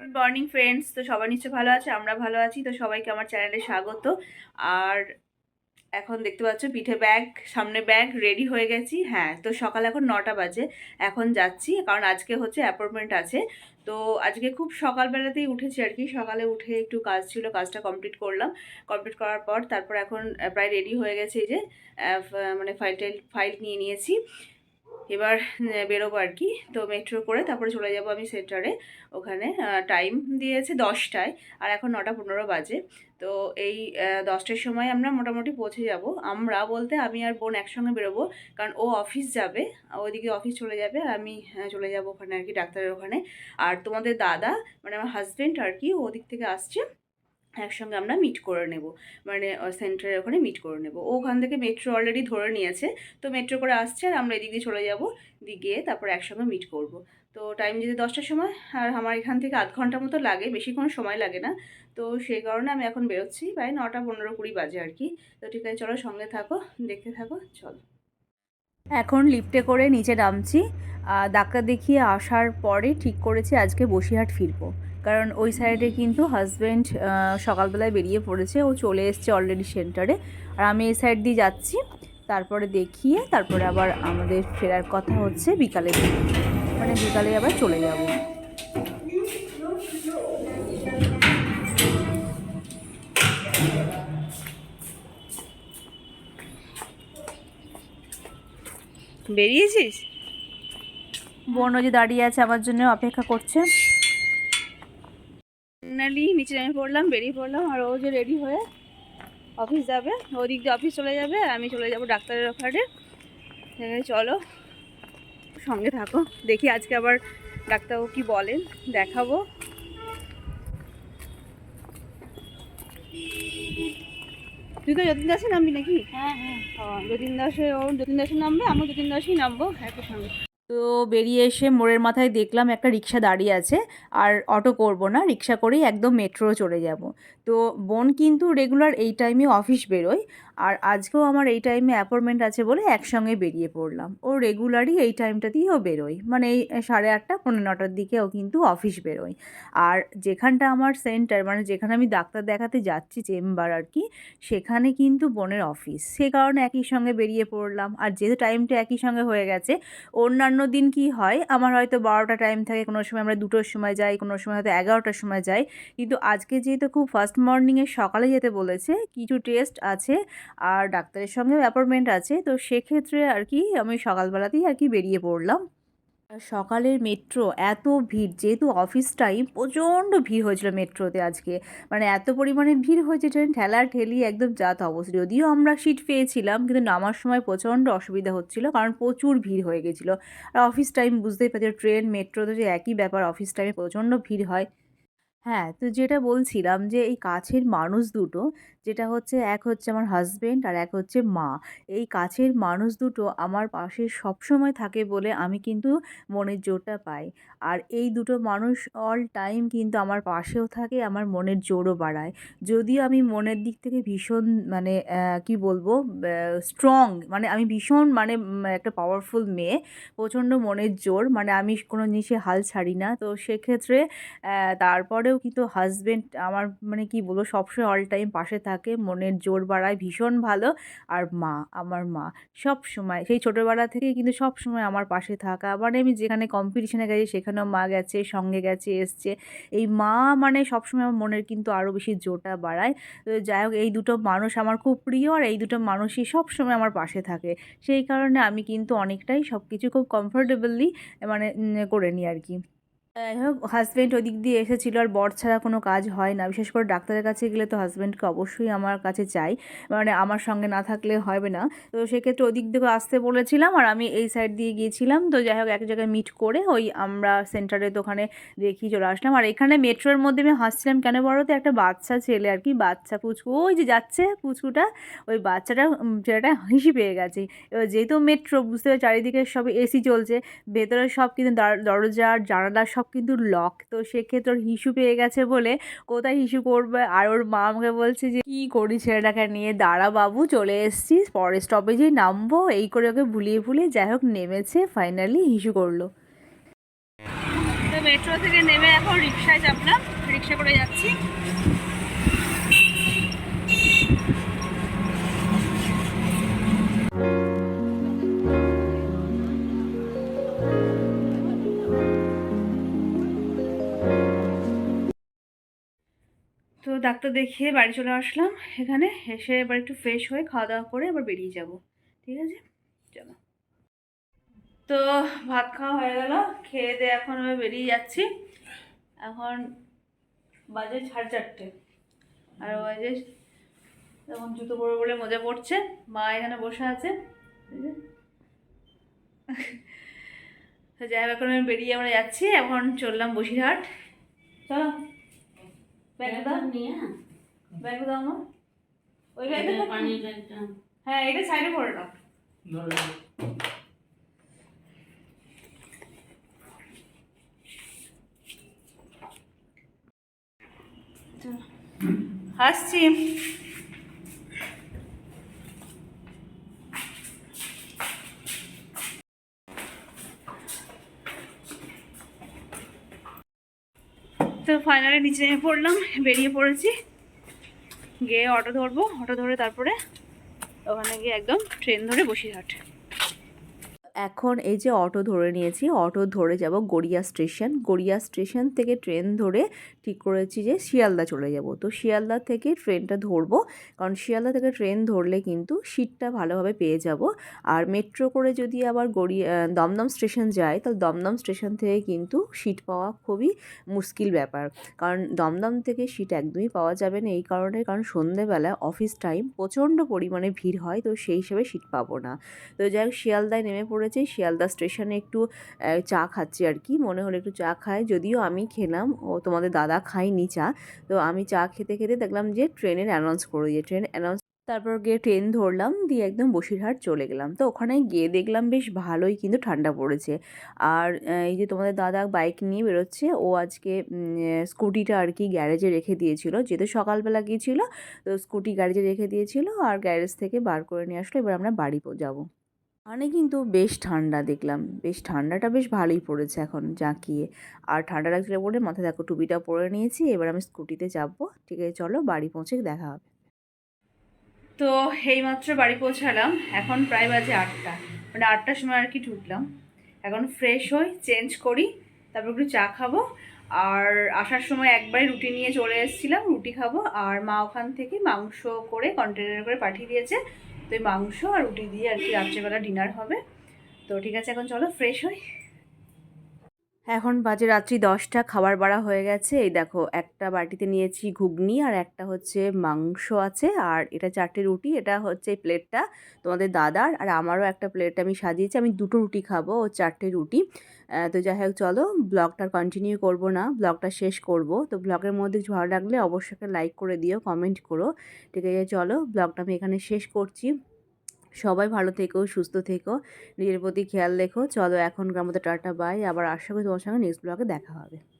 Good morning friends তো সবাই নিশ্চয় ভালো আছে? আমরা ভালো আছি। তো সবাইকে আমার চ্যানেলে স্বাগত। আর এখন দেখতে পাচ্ছ, পিঠে ব্যাগ, সামনে ব্যাগ রেডি হয়ে গেছি। হ্যাঁ তো সকাল এখন নটা বাজে। এখন যাচ্ছি, কারণ আজকে হচ্ছে অ্যাপয়েন্টমেন্ট আছে। তো আজকে খুব সকালবেলাতেই উঠেছি আর কি। সকালে উঠে একটু কাজ ছিল, কাজটা কমপ্লিট করলাম। কমপ্লিট করার পর তারপর এখন প্রায় রেডি হয়ে গেছে যে মানে ফাইল টাইল ফাইল নিয়ে নিয়েছি। এবার বেরোবো আর কি। তো মেট্রো করে তারপরে চলে যাব আমি সেন্টারে ওখানে টাইম দিয়েছে দশটায় আর এখন নটা পনেরো বাজে। তো এই দশটার সময় আমরা মোটামুটি পৌঁছে যাব। আমরা বলতে আমি আর বোন একসঙ্গে বেরোবো কারণ ও অফিস যাবে, ওইদিকে অফিস চলে যাবে আর আমি চলে যাব ওখানে আর কি ডাক্তারের ওখানে। আর তোমাদের দাদা মানে আমার হাজব্যান্ড আর কি ওদিক থেকে আসছে। একসঙ্গে আমরা মিট করে নেব। মানে সেন্টারের ওখানে মিট করে নেব। ওখান থেকে মেট্রো অলরেডি ধরে নিয়েছে। তো মেট্রো করে আসছে আর আমরা এদিক দিয়ে চলে যাব। গিয়ে তারপর একসঙ্গে মিট করব। তো টাইম যদি দশটার সময় আর আমার এখান থেকে আধ ঘণ্টা মতো লাগে বেশিক্ষণ সময় লাগে না। তো সেই কারণে আমি এখন বেরোচ্ছি। প্রায় নটা পনেরো কুড়ি বাজে আর কি। তো ঠিক আছে, চলো সঙ্গে থাকো, দেখতে থাকো, চলো। এখন লিফটে করে নিচে নামছি। ডাক্তার দেখিয়ে আসার পরে ঠিক করেছি আজকে বসিরহাট ফিরবো। কারণ ওই সাইডে কিন্তু হাজব্যান্ড সকালবেলায় বেরিয়ে পড়েছে। ও চলে এসছে অলরেডি সেন্টারে আর আমি এই সাইড দিয়ে যাচ্ছি। তারপরে দেখিয়ে তারপরে আবার আমাদের ফেরার কথা হচ্ছে বিকালে। মানে বিকালে আবার চলে যাব। বেরিয়েছিস? বোন যে দাঁড়িয়ে আছে আমার জন্য অপেক্ষা করছে। ফাইনালি নিচে নেমে পড়লাম বেরিয়ে পড়লাম আর ও যে রেডি হয়ে অফিস যাবে। ওদিক দিয়ে অফিস চলে যাবে আমি চলে যাব ডাক্তারের ওখানে চলো সঙ্গে থাকো দেখি আজকে আবার ডাক্তারবাবু কি বলেন দেখাবো। তুই তো যতীন দাসে নামবি নাকি? হ্যাঁ হ্যাঁ। যতীন দাসে ও যতীন দাসে নামবে আমি যতীন দাসেই নামবো একই সঙ্গে। তো বেরিয়ে এসে মোড়ের মাথায় দেখলাম একটা রিক্সা দাঁড়িয়ে আছে। আর অটো করব না, রিক্সা করেই একদম মেট্রো চলে যাব। তো বোন কিন্তু রেগুলার এই টাইমে অফিস বেরোয়। আর আজকেও আমার এই টাইমে অ্যাপয়েন্টমেন্ট আছে বলে একসঙ্গে বেরিয়ে পড়লাম। ও রেগুলারই এই টাইমটাতেই ও বেরোয়। মানে এই সাড়ে আটটা পনেরো নটার দিকে ও কিন্তু অফিস বেরোয়। আর যেখানটা আমার সেন্টার মানে যেখানে আমি ডাক্তার দেখাতে যাচ্ছি, চেম্বার আর কি, সেখানে কিন্তু বোনের অফিস সে কারণে একই সঙ্গে বেরিয়ে পড়লাম। আর যেহেতু টাইমটা একই সঙ্গে হয়ে গেছে, অন্যান্য দিন কি হয়, আমার হয়তো বারোটা টাইম থাকে, কোনো সময় আমরা দুটোর সময় যাই, কোনো সময় হয়তো এগারোটার সময় যাই। কিন্তু আজকে যেহেতু খুব ফার্স্ট মর্নিংয়ে সকালে যেতে বলেছে, কিছু টেস্ট আছে আর ডাক্তারের সঙ্গে অ্যাপয়েন্টমেন্ট আছে, তো সেক্ষেত্রে আর কি আমি সকালবেলাতেই আর কি বেরিয়ে পড়লাম। সকালের মেট্রো এত ভিড়, যেহেতু অফিস টাইম প্রচণ্ড ভিড় হয়েছিল মেট্রোতে আজকে। মানে এত পরিমাণে ভিড় হয়েছে ট্রেন ঠেলা ঠেলি একদম যাত অবস্থা। যদিও আমরা সিট পেয়েছিলাম, কিন্তু নামার সময় প্রচণ্ড অসুবিধা হচ্ছিল, কারণ প্রচুর ভিড় হয়ে গেছিল। আর অফিস টাইম বুঝতেই পারছি ট্রেন মেট্রোতে যে একই ব্যাপার অফিস টাইমে প্রচণ্ড ভিড় হয়। হ্যাঁ তো যেটা বলছিলাম যে এই কাছের মানুষ দুটো যেটা হচ্ছে এক হচ্ছে আমার হাজবেন্ড আর এক হচ্ছে মা এই কাছের মানুষ দুটো আমার পাশে সবসময় থাকে বলে আমি কিন্তু মনের জোরটা পাই। আর এই দুটো মানুষ অল টাইম কিন্তু আমার পাশেও থাকে আমার মনের জোরও বাড়ায়। যদিও আমি মনের দিক থেকে ভীষণ মানে কি বলব স্ট্রং মানে আমি ভীষণ মানে একটা পাওয়ারফুল মেয়ে প্রচণ্ড মনের জোর মানে আমি কোনো জিনিসে হাল ছাড়ি না। তো সেক্ষেত্রে আহ, তারপরেও কিন্তু হাজবেন্ড আমার মানে কি বলব, সবসময় অল টাইম পাশে থাকে। মনের জোর বাড়ায়, ভীষণ ভালো। আর মা, আমার মা সব সময় সেই ছোটোবেলা থেকেই কিন্তু সব সময় আমার পাশে থাকা। মানে আমি যেখানে কম্পিটিশনে গেছি, সেখানেও মা গেছে, সঙ্গে গেছে, এসছে। এই মা মানে সবসময় আমার মনের কিন্তু আরও বেশি জোরটা বাড়ায়। তো যাই হোক, এই দুটো মানুষ আমার খুব প্রিয় আর এই দুটো মানুষই সব সময় আমার পাশে থাকে। সেই কারণে আমি কিন্তু অনেকটাই সব কিছু খুব কমফোর্টেবলি মানে করে নিই আর কি। হোক হাজব্যান্ড ওদিক দিয়ে এসেছিল, আর বর ছাড়া কোনো কাজ হয় না। বিশেষ করে ডাক্তারের কাছে গেলে তো হাজব্যান্ডকে অবশ্যই আমার কাছে চাই। মানে আমার সঙ্গে না থাকলে হবে না। তো সেক্ষেত্রে ওদিক থেকে আসতে বলেছিলাম, আর আমি এই সাইড দিয়ে গিয়েছিলাম। তো যাই হোক, এক জায়গায় মিট করে ওই আমরা সেন্টারের দোকানে দেখি, চলে আসলাম। আর এখানে মেট্রোর মধ্যে আমি হাসছিলাম, কেন বলো তো একটা বাচ্চা ছেলে আর কি, বাচ্চা পুচকু। ওই যে যাচ্ছে পুচকুটা, ওই বাচ্চাটা ছেলেটা হিসি পেয়ে গেছে। এবার যেহেতু মেট্রো বুঝতে চারিদিকে সব এসি চলছে। ভেতরে সব কিন্তু দর- দরজা জানালা সব কিন্তু লক তো সেক্ষেত্রে ওর হিসু পেয়ে গেছে বলে কোথায় হিসু করবে? আর ওর মা আমাকে বলছে যে, কী করি ছেলেটাকে নিয়ে? দাঁড়া বাবু, চলে এসছি। পরে স্টপেজেই নামবো। এই করে ওকে ভুলিয়ে ভুলিয়ে যাই হোক, নেমেছে ফাইনালি হিসু করল। মেট্রো থেকে নেমে এখন রিক্সায় চাপলাম। রিক্সা করে যাচ্ছি। ডাক্তার দেখিয়ে বাড়ি চলে আসলাম। এখানে এসে এবার একটু ফ্রেশ হয়ে খাওয়া দাওয়া করে এবার বেরিয়ে যাব। ঠিক আছে? চলো। তো ভাত খাওয়া হয়ে গেল। খেয়ে দিয়ে এখন আমি বেরিয়ে যাচ্ছি। এখন বাজে সাড়ে চারটে। আর বাজে তখন জুতো পরে বলে মজা পড়ছে মা এখানে বসে আছে। যাই হোক, এখন আমি বেরিয়ে আমরা যাচ্ছি। এখন চললাম বসিরহাট। চলো। ব্যাগ দাও। ব্যাগ দাও আমার ওই ব্যাগটা। হ্যাঁ এটা সাইডে পড়ে নাও চলো। তো ফাইনালি নিচে নেমে পড়লাম, বেরিয়ে পড়েছি। গিয়ে অটো ধরবো অটো ধরে তারপরে ওখানে গিয়ে একদম ট্রেন ধরে বসিরহাট। এখন এই যে অটো ধরে নিয়েছি, অটো ধরে যাব গড়িয়া স্টেশন। গড়িয়া স্টেশন থেকে ট্রেন ধরে ঠিক করেছি যে শিয়ালদা চলে যাব। তো শিয়ালদা থেকে ট্রেনটা ধরবো, কারণ শিয়ালদা থেকে ট্রেন ধরলে কিন্তু সিটটা ভালোভাবে পেয়ে যাব। আর মেট্রো করে যদি আবার গড়িয়া দমদম স্টেশন যায় তাহলে দমদম স্টেশন থেকে কিন্তু সিট পাওয়া খুবই মুশকিল ব্যাপার। কারণ দমদম থেকে সিট একদমই পাওয়া যাবে না এই কারণে, কারণ সন্ধেবেলা অফিস টাইম প্রচণ্ড পরিমাণে ভিড় হয়, তো সেই হিসেবে সিট পাবো না। তো যাই হোক, শিয়ালদায় নেমে পড়েছি শিয়ালদা স্টেশনে একটু চা খাচ্ছি আর কি। মনে হলো একটু চা খাই, যদিও আমি খেলাম। ও তোমাদের দাদা খাইনি চা। তো আমি চা খেতে খেতে দেখলাম যে ট্রেনের অ্যানাউন্স করে দিয়ে ট্রেন অ্যানাউন্স তারপর গিয়ে ট্রেন ধরলাম, দিয়ে একদম বসিরহাট চলে গেলাম। তো ওখানে গিয়ে দেখলাম বেশ ভালোই কিন্তু ঠান্ডা পড়েছে। আর এই যে তোমাদের দাদা বাইক নিয়ে বেরোচ্ছে, ও আজকে স্কুটিটা আর কি গ্যারেজে রেখে দিয়েছিল। যেহেতু সকালবেলা গিয়েছিল, তো স্কুটি গ্যারেজে রেখে দিয়েছিল আর গ্যারেজ থেকে বার করে নিয়ে আসলো। এবার আমরা বাড়ি যাব। মানে কিন্তু বেশ ঠান্ডা দেখলাম। বেশ ঠান্ডাটা বেশ ভালোই পড়েছে এখন জাঁকিয়ে। আর ঠান্ডা লাগছিল বলে মাথায় দেখো টুপিটা পরে নিয়েছি, এবার আমি স্কুটিতে চাপবো ঠিক আছে, চলো বাড়ি পৌঁছে দেখা হবে। তো এইমাত্র বাড়ি পৌঁছালাম, এখন প্রায় বাজে আটটা। মানে আটটার সময় আর কি ঢুকলাম। এখন ফ্রেশ হই চেঞ্জ করি, তারপর একটু চা খাব। আর আসার সময় একবারই রুটি নিয়ে চলে এসেছিলাম, রুটি খাব। আর মা ওখান থেকে মাংস করে কন্টেনার করে পাঠিয়ে দিয়েছে। তো এই মাংস আর রুটি দিয়ে আর কি রাত্রেবেলা ডিনার হবে। তো ঠিক আছে, এখন চলো ফ্রেশ হই। এখন বাজে রাত্রি দশটা, খাবার বাড়া হয়ে গেছে। এই দেখো, একটা বাটিতে নিয়েছি ঘুগনি আর একটা হচ্ছে মাংস আছে। আর এটা চারটে রুটি, এটা হচ্ছে প্লেটটা তোমাদের দাদার। আর আমারও একটা প্লেট আমি সাজিয়েছি, আমি দুটো রুটি খাব, ও চারটে রুটি। তো যাই হোক, চলো ব্লগটা কন্টিনিউ করব না, ব্লগটা শেষ করব। তো ব্লগের মধ্যে কিছু ভালো লাগলে অবশ্যই লাইক করে দিও কমেন্ট করো। ঠিক আছে, চলো ব্লগটা আমি এখানে শেষ করছি। সবাই ভালো থেকো, সুস্থ থেকো। নিজের প্রতি খেয়াল রেখো। চলো এখনকার মতো টাটা, বাই। আবার আশা করি তোমার সঙ্গে নেক্সট ব্লগে দেখা হবে।